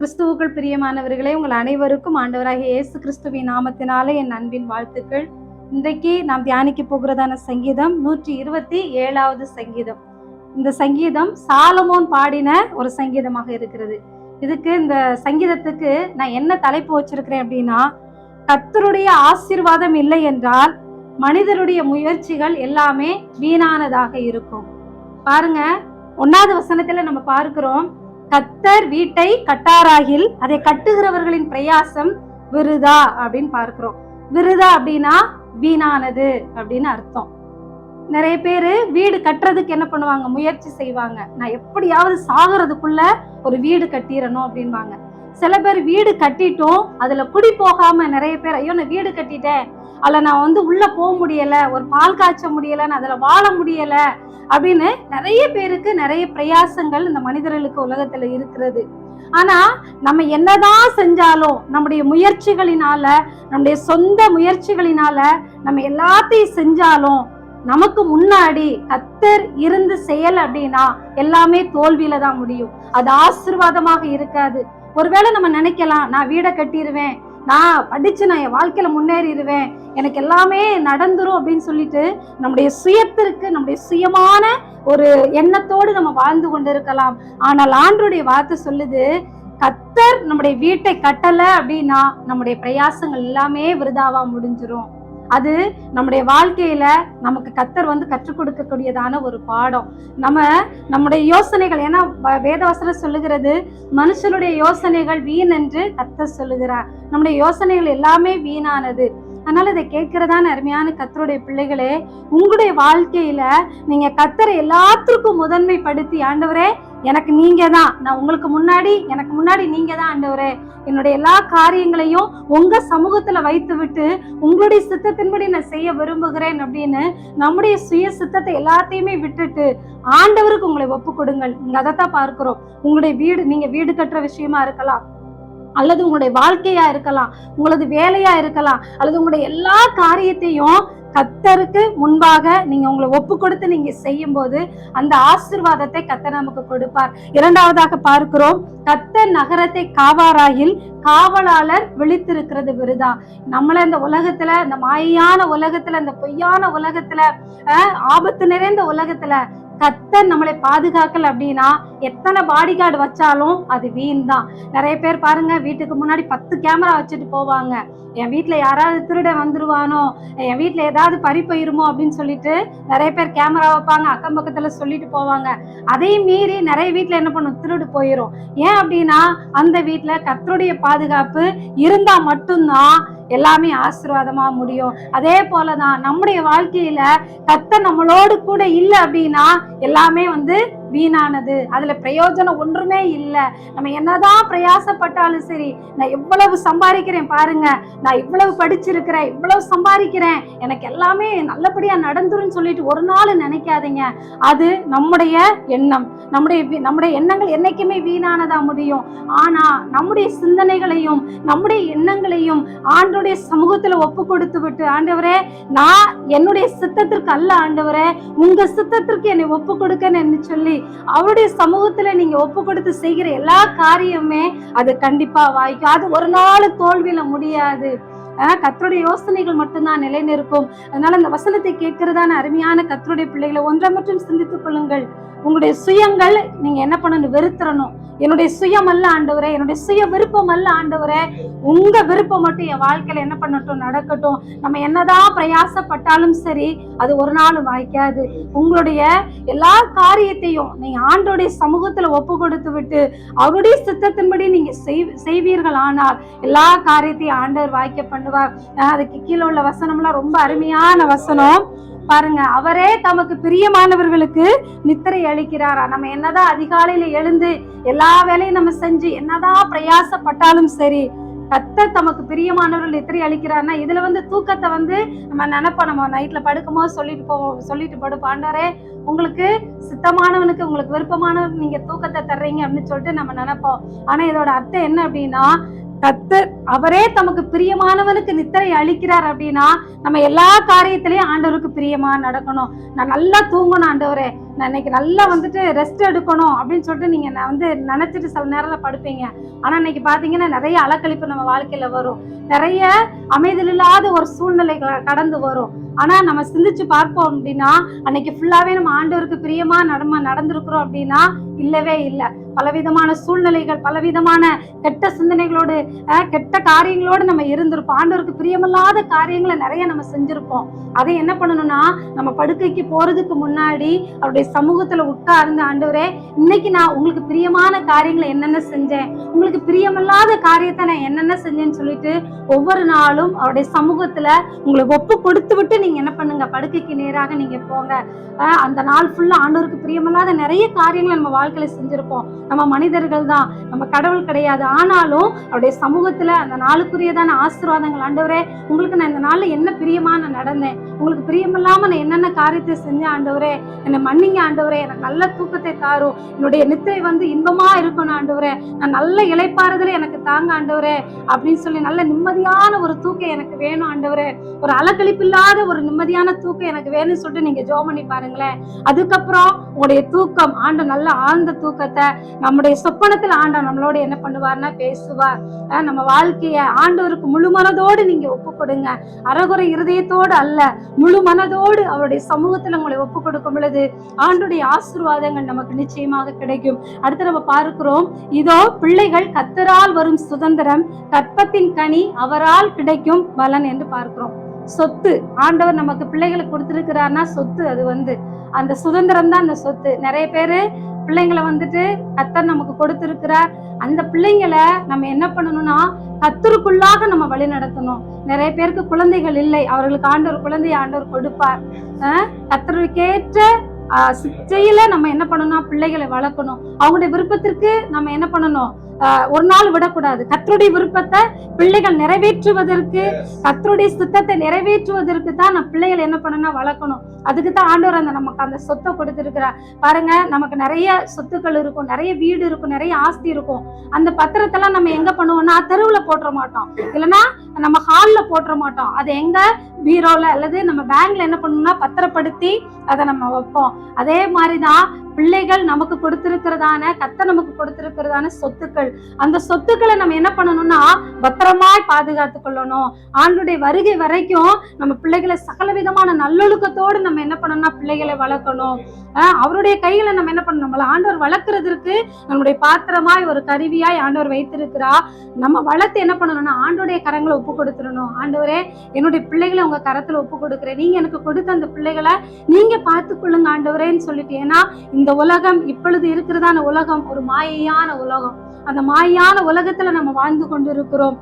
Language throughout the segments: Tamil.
கிறிஸ்துவுக்குள் பிரியமானவர்களே உங்கள் அனைவருக்கும் ஆண்டவராகிய இயேசு கிறிஸ்துவின் நாமத்தினாலே என் அன்பின் வாழ்த்துக்கள். இன்றைக்கு நாம் தியானிக்க போகிறதான சங்கீதம் நூற்றி இருபத்தி ஏழாவது சங்கீதம். இந்த சங்கீதம் சாலமோன் பாடின ஒரு சங்கீதமாக இருக்கிறது. இதுக்கு இந்த சங்கீதத்துக்கு நான் என்ன தலைப்பு வச்சிருக்கிறேன் அப்படின்னா கத்தருடைய ஆசீர்வாதம் இல்லை என்றால் மனிதருடைய முயற்சிகள் எல்லாமே வீணானதாக இருக்கும். பாருங்க ஒன்னாவது வசனத்துல நம்ம பார்க்கிறோம் கத்தர் வீட்டை கட்டாராகில் அதை கட்டுகிறவர்களின் பிரயாசம் விருதா அப்படின்னு பார்க்கிறோம். விருதா அப்படின்னா வீணானது அப்படின்னு அர்த்தம். நிறைய பேர் வீடு கட்டுறதுக்கு என்ன பண்ணுவாங்க? முயற்சி செய்வாங்க. நான் எப்படியாவது சாகிறதுக்குள்ள ஒரு வீடு கட்டிடணும் அப்படின்வாங்க சில பேர் வீடு கட்டிட்டும் அதுல குடி போகாம நிறைய பேர் ஐயோ நான் வீடு கட்டிட்டேன். அதில் நான் வந்து உள்ள போக முடியல ஒரு பால் காய்ச்ச முடியல நான் அதுல வாழ முடியல அப்படின்னு நிறைய பேருக்கு நிறைய பிரயாசங்கள் இந்த மனிதர்களுக்கு உலகத்துல இருக்கிறது. ஆனா நம்ம என்னதான் செஞ்சாலும் நம்முடைய முயற்சிகளினால நம்முடைய சொந்த முயற்சிகளினால நம்ம எல்லாத்தையும் செஞ்சாலும் நமக்கு முன்னாடி கத்தர் இருந்து செயல் அப்படின்னா எல்லாமே தோல்வியில தான் முடியும். அது ஆசிர்வாதமாக இருக்காது. ஒருவேளை நம்ம நினைக்கலாம் நான் வீடை கட்டிடுவேன் நான் படிச்சு நான் என் வாழ்க்கையில முன்னேறிடுவேன். எனக்கு எல்லாமே நடந்துரும் அப்படின்னு சொல்லிட்டு நம்முடைய சுயத்திற்கு நம்முடைய சுயமான ஒரு எண்ணத்தோடு நம்ம வாழ்ந்து கொண்டிருக்கலாம். ஆனால் ஆண்டருடைய வார்த்தை சொல்லுது கத்தர் நம்முடைய வீட்டை கட்டல அப்படின்னா நம்முடைய பிரயாசங்கள் எல்லாமே விருதாவா முடிஞ்சிரும். அது நம்முடைய வாழ்க்கையில நமக்கு கத்தர் வந்து கற்றுக் கொடுக்கக்கூடியதான ஒரு பாடம். நம்ம நம்முடைய யோசனைகள் ஏன்னா வேதவசனம் சொல்லுகிறது மனுஷனுடைய யோசனைகள் வீண் என்று கத்தர் சொல்லுகிறார். நம்முடைய யோசனைகள் எல்லாமே வீணானது. அதனால இதை கேட்கிறதான அருமையான கத்தருடைய பிள்ளைகளே உங்களுடைய வாழ்க்கையில நீங்க கத்தரை எல்லாத்திற்கும் முதன்மைப்படுத்தி ஆண்டவரே எனக்கு நீங்க தான் நான் உங்களுக்கு முன்னாடி எனக்கு முன்னாடி நீங்க தான் ஆண்டவரே. என்னுடைய எல்லா காரியங்களையும் உங்க சமூகத்துல வைத்து விட்டு உங்களுடைய சித்தத்தின்படி நான் செய்ய விரும்புகிறேன் அப்படின்னு நம்முடைய சுய சித்தத்தை எல்லாத்தையுமே விட்டுட்டு ஆண்டவருக்கு உங்களை ஒப்பு கொடுங்கள். இங்க அதைத்தான் பார்க்கிறோம். உங்களுடைய வீடு நீங்க வீடு கட்டுற விஷயமா இருக்கலாம். அல்லது உங்களுடைய வாழ்க்கையா இருக்கலாம். உங்களது வேலையா இருக்கலாம். அல்லது உங்களுடைய எல்லா காரியத்தையும் கத்தருக்கு முன்பாக நீங்க உங்களை ஒப்பு கொடுத்து நீங்க செய்யும் போது அந்த ஆசிர்வாதத்தை கத்தர் நமக்கு கொடுப்பார். இரண்டாவதாக பார்க்கிறோம் கத்தர் நகரத்தை காவாராயில் காவலாளர் விழித்திருக்கிறது விருதா. நம்மள இந்த உலகத்துல இந்த மாயான உலகத்துல இந்த பொய்யான உலகத்துல ஆபத்து நிறைந்த உலகத்துல கத்தர் நம்மளை பாதுகாக்கல அப்படின்னா எத்தனை பாடி கார்டு வச்சாலும் அது வீண் தான் நிறைய பேர் பாருங்க வீட்டுக்கு முன்னாடி பத்து கேமரா வச்சுட்டு போவாங்க. என் வீட்டில் யாராவது திருட வந்துருவானோ என் வீட்டில் ஏதாவது பறி போயிருமோ அப்படின்னு சொல்லிட்டு நிறைய பேர் கேமரா வைப்பாங்க அக்கம் பக்கத்துல சொல்லிட்டு போவாங்க. அதையும் மீறி நிறைய வீட்டில் என்ன பண்ணும்? திருடு போயிரும். ஏன் அப்படின்னா அந்த வீட்டில் கத்தருடைய பாதுகாப்பு இருந்தா மட்டும்தான் எல்லாமே ஆசீர்வாதமா முடியும். அதே போலதான் நம்முடைய வாழ்க்கையில கத்த நம்மளோடு கூட இல்லை அப்படின்னா எல்லாமே வந்து வீணானது. அதுல பிரயோஜனம் ஒன்றுமே இல்லை. நம்ம என்னதான் பிரயாசப்பட்டாலும் சரி நான் எவ்வளவு சம்பாதிக்கிறேன் பாருங்க. நான் இவ்வளவு படிச்சிருக்கிறேன் இவ்வளவு சம்பாதிக்கிறேன். எனக்கு எல்லாமே நல்லபடியா நடந்துருன்னு சொல்லிட்டு ஒரு நாள் நினைக்காதீங்க. அது நம்முடைய எண்ணம். நம்முடைய நம்முடைய எண்ணங்கள் என்னைக்குமே வீணானதா முடியும். ஆனா நம்முடைய சிந்தனைகளையும் நம்முடைய எண்ணங்களையும் ஆண்டோடைய சமூகத்துல ஒப்பு கொடுத்து விட்டு ஆண்டவரே நான் என்னுடைய சித்தத்திற்கு அல்ல ஆண்டவரே உங்க சித்தத்திற்கு என்னை ஒப்பு கொடுக்கன்னு சொல்லி அவருடைய சமூகத்துல நீங்க ஒப்பு கொடுத்து செய்கிற எல்லா காரியமுமே அது கண்டிப்பா வாய்க்கும். அது ஒரு நாள் தோல்வியில முடியாது. கத்தருடைய யோசனைகள் மட்டும்தான் நிலைநிற்கும். அதனால அந்த வசனத்தை கேட்கிறதான அருமையான கத்தருடைய பிள்ளைகளை ஒன்றை மட்டும் சிந்தித்துக் கொள்ளுங்கள். உங்களுடைய சுயங்கள் நீங்க என்ன பண்ணணும்? வெறுத்துறணும். என்னுடைய சுயம் அல்ல ஆண்டவரே என்னுடைய சுய விருப்பம் அல்ல ஆண்டவரே உங்க விருப்பம் மட்டும் என் வாழ்க்கையில என்ன பண்ணட்டும் நடக்கட்டும். நம்ம என்னதான் பிரயாசப்பட்டாலும் சரி அது ஒரு நாளும் வாய்க்காது. உங்களுடைய எல்லா காரியத்தையும் நீங்க ஆண்டோடைய சமூகத்துல ஒப்பு கொடுத்து விட்டு அவருடைய சித்தத்தின்படி நீங்க செய்- செய்வீர்கள் ஆனால் எல்லா காரியத்தையும் ஆண்டவர் வாய்க்க பண்ணுவார். அஹ் அதுக்கு கீழே உள்ள வசனம்லாம் ரொம்ப அருமையான வசனம். பாருங்க அவரே தமக்கு பிரியமானவர்களுக்கு நித்திரை அளிக்கிறாரா? நம்ம என்னதான் அதிகாலையில எழுந்து எல்லா வேலையும் நம்ம செஞ்சு என்னதான் பிரயாசப்பட்டாலும் சரி கத்தர் தமக்கு பிரியமானவர்கள் நித்திரை அளிக்கிறாருன்னா இதுல வந்து தூக்கத்தை வந்து நம்ம நினைப்போம். நம்ம நைட்ல படுக்கும்போது சொல்லிட்டு போவோம் சொல்லிட்டு படுப்போம் உங்களுக்கு சித்தமானவனுக்கு உங்களுக்கு விருப்பமானவனுக்கு நீங்க தூக்கத்தை தர்றீங்க அப்படின்னு சொல்லிட்டு நம்ம நினைப்போம். ஆனா இதோட அர்த்தம் என்ன அப்படின்னா கத்தர் அவரே தமக்கு பிரியமானவனுக்கு நித்திரை அளிக்கிறார் அப்படின்னா நம்ம எல்லா காரியத்திலையும் ஆண்டவருக்கு பிரியமா நடக்கணும். நான் நல்லா தூங்கணும் ஆண்டவரே. நான் இன்னைக்கு நல்லா வந்துட்டு ரெஸ்ட் எடுக்கணும் அப்படின்னு சொல்லிட்டு நீங்க நான் வந்து நினைச்சிட்டு சில நேரத்தில் படுப்பீங்க. ஆனா இன்னைக்கு பாத்தீங்கன்னா நிறைய அலக்கழிப்பு நம்ம வாழ்க்கையில வரும். நிறைய அமைதல் இல்லாத ஒரு சூழ்நிலை க- கடந்து வரும். ஆனா நம்ம சிந்திச்சு பார்ப்போம் அப்படின்னா அன்னைக்கு ஃபுல்லாவே நம்ம ஆண்டவருக்கு பிரியமா நடமா நடந்திருக்கிறோம் அப்படின்னா இல்லவே இல்லை. பலவிதமான சூழ்நிலைகள் பலவிதமான கெட்ட சிந்தனைகளோடு கெட்ட காரியங்களோடு நம்ம இருந்திருப்போம். ஆண்டவருக்கு பிரியமில்லாத காரியங்களை நிறைய நம்ம செஞ்சிருப்போம். அதை என்ன பண்ணணும்னா நம்ம படுக்கைக்கு போறதுக்கு முன்னாடி அவருடைய சமூகத்துல உட்கார்ந்து ஆண்டவரே இன்னைக்கு நான் உங்களுக்கு பிரியமான காரியங்களை என்னென்ன செஞ்சேன்? உங்களுக்கு பிரியமில்லாத காரியத்தை நான் என்னென்ன செஞ்சேன்னு சொல்லிட்டு ஒவ்வொரு நாளும் அவருடைய சமூகத்துல உங்களை ஒப்பு கொடுத்து விட்டு நீங்க என்ன பண்ணுங்க? படுக்கைக்கு நேராக நீங்க போங்க. அந்த நாள் ஃபுல்லா ஆண்டவருக்கு பிரியமில்லாத நிறைய காரியங்களை நம்ம வாழ்க்கையில செஞ்சிருப்போம். நம்ம மனிதர்கள் தான். நம்ம கடவுள் கிடையாது. ஆனாலும் அவருடைய சமூகத்துல அந்த நாளுக்குரியதான ஆசீர்வாதங்கள். ஆண்டவரே உங்களுக்கு நான் இந்த நாள்ல என்ன பிரியமா நான் நடந்தேன்? உங்களுக்கு பிரியமில்லாம நான் என்னென்ன காரியத்தை செஞ்சேன் ஆண்டவரே? என்னை மன்னிங்க ஆண்டவரே. எனக்கு நல்ல தூக்கத்தை தாரும். என்னுடைய நித்தை வந்து இன்பமா இருக்கணும் ஆண்டவரே. நான் நல்ல இளைப்பாறுதலை எனக்கு தாங்க ஆண்டவரே. அப்படின்னு சொல்லி நல்ல நிம்மதியான ஒரு தூக்கம் எனக்கு வேணும் ஆண்டவரே. ஒரு அலக்கழிப்பு இல்லாத ஒரு நிம்மதியான தூக்கம் எனக்கு வேணும்னு சொல்லிட்டு நீங்க ஜோ பண்ணி பாருங்களேன். அதுக்கப்புறம் உங்களுடைய தூக்கம் ஆண்ட நல்ல ஆழ்ந்த தூக்கத்தை நம்முடைய சொப்பனத்துல ஆண்டவர் நம்மளோட என்ன பண்ணுவார்னா பேசுவார். நம்ம வாழ்க்கைய ஆண்டவருக்கு முழு மனதோடு நீங்க ஒப்பு கொடுங்க. அறகுறை இருதயத்தோடு அல்ல முழு மனதோடு அவருடைய சமூகத்துல உங்களை ஒப்பு கொடுக்கும் பொழுது ஆண்டுடைய ஆசீர்வாதங்கள் நமக்கு நிச்சயமாக கிடைக்கும். அடுத்து நம்ம பார்க்கிறோம் இதோ பிள்ளைகள் கத்தரால் வரும் சுதந்திரம் கற்பத்தின் கனி அவரால் கிடைக்கும் பலன் என்று பார்க்கிறோம். சொத்து. ஆண்டவர் நமக்கு பிள்ளைகளுக்கு கொடுத்திருக்கிறார்னா சொத்து அது வந்து. அந்த சுதந்திரம் தான் அந்த சொத்து. நிறைய பேரு பிள்ளைங்களை வந்துட்டு கத்தர் நமக்கு கொடுத்துருக்கிறார். அந்த பிள்ளைங்களை நம்ம என்ன பண்ணணும்னா கத்தருக்குள்ளாக நம்ம வழி நடத்தணும். நிறைய பேருக்கு குழந்தைகள் இல்லை. அவர்களுக்கு ஆண்டவர் குழந்தையை ஆண்டவர் கொடுப்பார். அஹ் கத்தருக்கேற்ற சிச்சையில நம்ம என்ன பண்ணணும்னா பிள்ளைகளை வளர்க்கணும். அவங்களுடைய விருப்பத்திற்கு நம்ம என்ன பண்ணணும்? ஒரு நாள் விடக்கூடாது. கத்தருடைய விருப்பத்தை பிள்ளைகள் நிறைவேற்றுவதற்கு கத்தருடைய சுத்தத்தை நிறைவேற்றுவதற்கு தான் நம்ம பிள்ளைகள் என்ன பண்ணணும்னா வளர்க்கணும். அதுக்கு தான் ஆண்டவர் அந்த நமக்கு அந்த சொத்தை கொடுத்திருக்கிறார். பாருங்க நமக்கு நிறைய சொத்துக்கள் இருக்கும் நிறைய வீடு இருக்கும் நிறைய ஆஸ்தி இருக்கும். அந்த பத்திரத்தெல்லாம் நம்ம எங்க பண்ணுவோம்னா தெருவுல போட்டுற மாட்டோம். இல்லைன்னா நம்ம ஹால்ல போட்டுற மாட்டோம். அது எங்க பீரோல அல்லது நம்ம பேங்க்ல என்ன பண்ணணும்னா பத்திரப்படுத்தி அதை நம்ம வைப்போம். அதே மாதிரிதான் பிள்ளைகள் நமக்கு கொடுத்திருக்கிறதான கத்த நமக்கு கொடுத்திருக்கிறதான சொத்துக்கள். அந்த சொத்துக்களை நம்ம என்ன பண்ணணும்னா பத்திரமாய் பாதுகாத்து கொள்ளணும். ஆண்டுடைய வருகை வரைக்கும் நம்ம பிள்ளைகளை சகல விதமான நல்லொழுக்கத்தோடு நம்ம என்ன பண்ணணும்னா பிள்ளைகளை வளர்க்கணும். அவருடைய கையில நம்ம என்ன பண்ணணும்? நம்மள ஆண்டவர் வளர்க்கறதுக்கு நம்முடைய பாத்திரமாய் ஒரு கருவியாய் ஆண்டவர் வைத்திருக்கிறா நம்ம வளர்த்து என்ன பண்ணணும்னா ஆண்டோடைய கரங்களை ஒப்பு கொடுத்துடணும். ஆண்டவரே என்னுடைய பிள்ளைகளை உங்க கரத்துல ஒப்பு கொடுக்குறேன். நீங்க எனக்கு கொடுத்த அந்த பிள்ளைகளை நீங்க பார்த்து கொள்ளுங்க ஆண்டவரேன்னு சொல்லிட்டு ஏன்னா இந்த உலகம் இப்பொழுது இருக்கிறதான உலகம் ஒரு மாயையான உலகம். அந்த மாயான உலகத்துல நம்ம வாழ்ந்து கொண்டிருக்கிறோம்.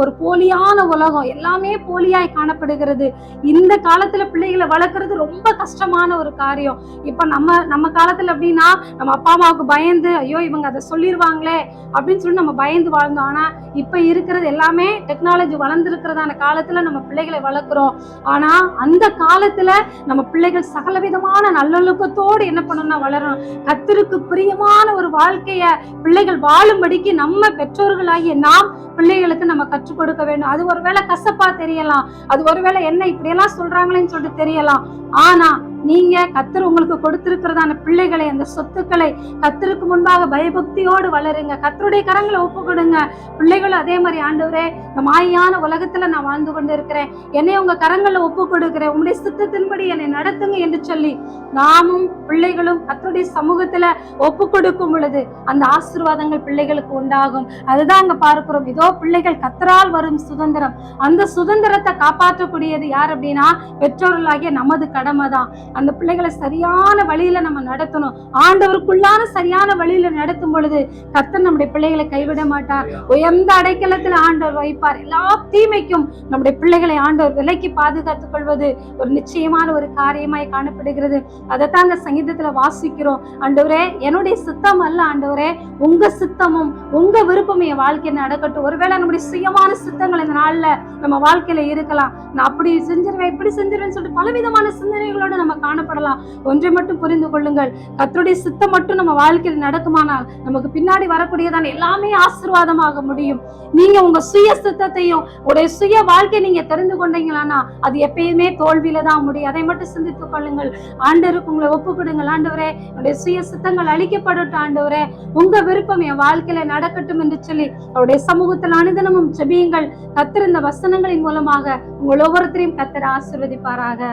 ஒரு போலியான உலகம். எல்லாமே போலியாய் காணப்படுகிறது. இந்த காலத்துல பிள்ளைகளை வளர்க்கறது ரொம்ப கஷ்டமான ஒரு காரியம். இப்ப நம்ம நம்ம காலத்துல அப்படின்னா நம்ம அப்பா அம்மாவுக்கு பயந்து ஐயோ இவங்க அதை சொல்லிடுவாங்களே அப்படின்னு சொல்லி நம்ம பயந்து வாழ்ந்தோம். ஆனா இப்ப இருக்கிறது எல்லாமே டெக்னாலஜி வளர்ந்துருக்கிறதான காலத்துல நம்ம பிள்ளைகளை வளர்க்குறோம். ஆனா அந்த காலத்துல நம்ம பிள்ளைகள் சகல விதமான நல்லொழுக்கத்தோடு என்ன பண்ணணும்னா வளரணும் கத்திற்கு பிரியமான ஒரு வாழ்க்கைய பிள்ளைகள் வாழும்படிக்கு நம்ம பெற்றோர்களாகிய நாம் பிள்ளைகளுக்கு நம்ம கற்றுக் கொடுக்க வேண்டும். அது ஒருவேளை கசப்பா தெரியலாம். அது ஒருவேளை என்ன இப்படியெல்லாம் சொல்றாங்களேன்னு சொல்லிட்டு தெரியலாம். ஆனா நீங்க கத்தர் உங்களுக்கு கொடுத்திருக்கிறதான பிள்ளைகளை அந்த சொத்துக்களை கத்தருக்கு முன்பாக பயபக்தியோடு வளருங்க. கத்தருடைய கரங்களை ஒப்பு கொடுங்க பிள்ளைகளும் அதே மாதிரி ஆண்டவரே இந்த மாயான உலகத்துல நான் வாழ்ந்து கொண்டு இருக்கிறேன் என்னை உங்க கரங்களை ஒப்பு கொடுக்கிறேன் உங்களுடைய சித்தத்தின்படி என்னை நடத்துங்க என்று சொல்லி நாமும் பிள்ளைகளும் கத்தருடைய சமூகத்துல ஒப்பு கொடுக்கும் பொழுது அந்த ஆசீர்வாதங்கள் பிள்ளைகளுக்கு உண்டாகும். அதுதான் அங்க பார்க்கிறோம். இதோ பிள்ளைகள் கத்தரால் வரும் சுதந்திரம். அந்த சுதந்திரத்தை காப்பாற்றக்கூடியது யார் அப்படின்னா பெற்றோர்களாகிய நமது கடமை தான் அந்த பிள்ளைகளை சரியான வழியில நம்ம நடத்தணும். ஆண்டவருக்குள்ளான சரியான வழியில நடத்தும் பொழுது கத்தர் நம்முடைய பிள்ளைகளை கைவிட மாட்டார். உயர்ந்த அடைக்கலத்துல ஆண்டவர் வைப்பார். எல்லா தீமைக்கும் நம்முடைய பிள்ளைகளை ஆண்டவர் விலைக்கு பாதுகாத்துக் கொள்வது ஒரு நிச்சயமான ஒரு காரியமாய் காணப்படுகிறது. அதைத்தான் அந்த சங்கீதத்துல வாசிக்கிறோம். ஆண்டவரே என்னுடைய சித்தம் அல்ல ஆண்டவரே உங்க சித்தமும் உங்க விருப்பம் என் வாழ்க்கையில நடக்கட்டும். ஒருவேளை நம்முடைய சுயமான சித்தங்கள் இந்த நாள்ல நம்ம வாழ்க்கையில இருக்கலாம். நான் அப்படி செஞ்சிருவேன் இப்படி செஞ்சிருவேன்னு சொல்லிட்டு பலவிதமான சிந்தனைகளோட நம்ம காணப்படலாம். ஒன்றை மட்டும் புரிந்து கொள்ளுங்கள். கத்தருடைய சித்தம் மட்டும் நம்ம வாழ்க்கையில் நடக்குமானால் நமக்கு பின்னாடி வரக்கூடியதான எல்லாமே ஆசீர்வாதமாக முடியும். நீங்க உங்க சுய சித்தத்தையும் உடைய சுய வாழ்க்கை நீங்க தெரிந்து கொண்டீங்களானா அது எப்பயுமே தோல்வியில தான் முடியும். அதை மட்டும் சிந்தித்துக் கொள்ளுங்கள். ஆண்டவருக்கு உங்களை ஒப்பு கொடுங்கள் ஆண்டவரே என்னுடைய சுய சித்தங்கள் அழிக்கப்படட்டும் ஆண்டவரே. உங்க விருப்பம் என் வாழ்க்கையில நடக்கட்டும் என்று சொல்லி அவருடைய சமூகத்தில் அனுதினமும் செபியுங்கள் கத்திருந்த வசனங்களின் மூலமாக உங்கள் ஒவ்வொருத்தரையும் கத்திர ஆசிர்வதிப்பாராக.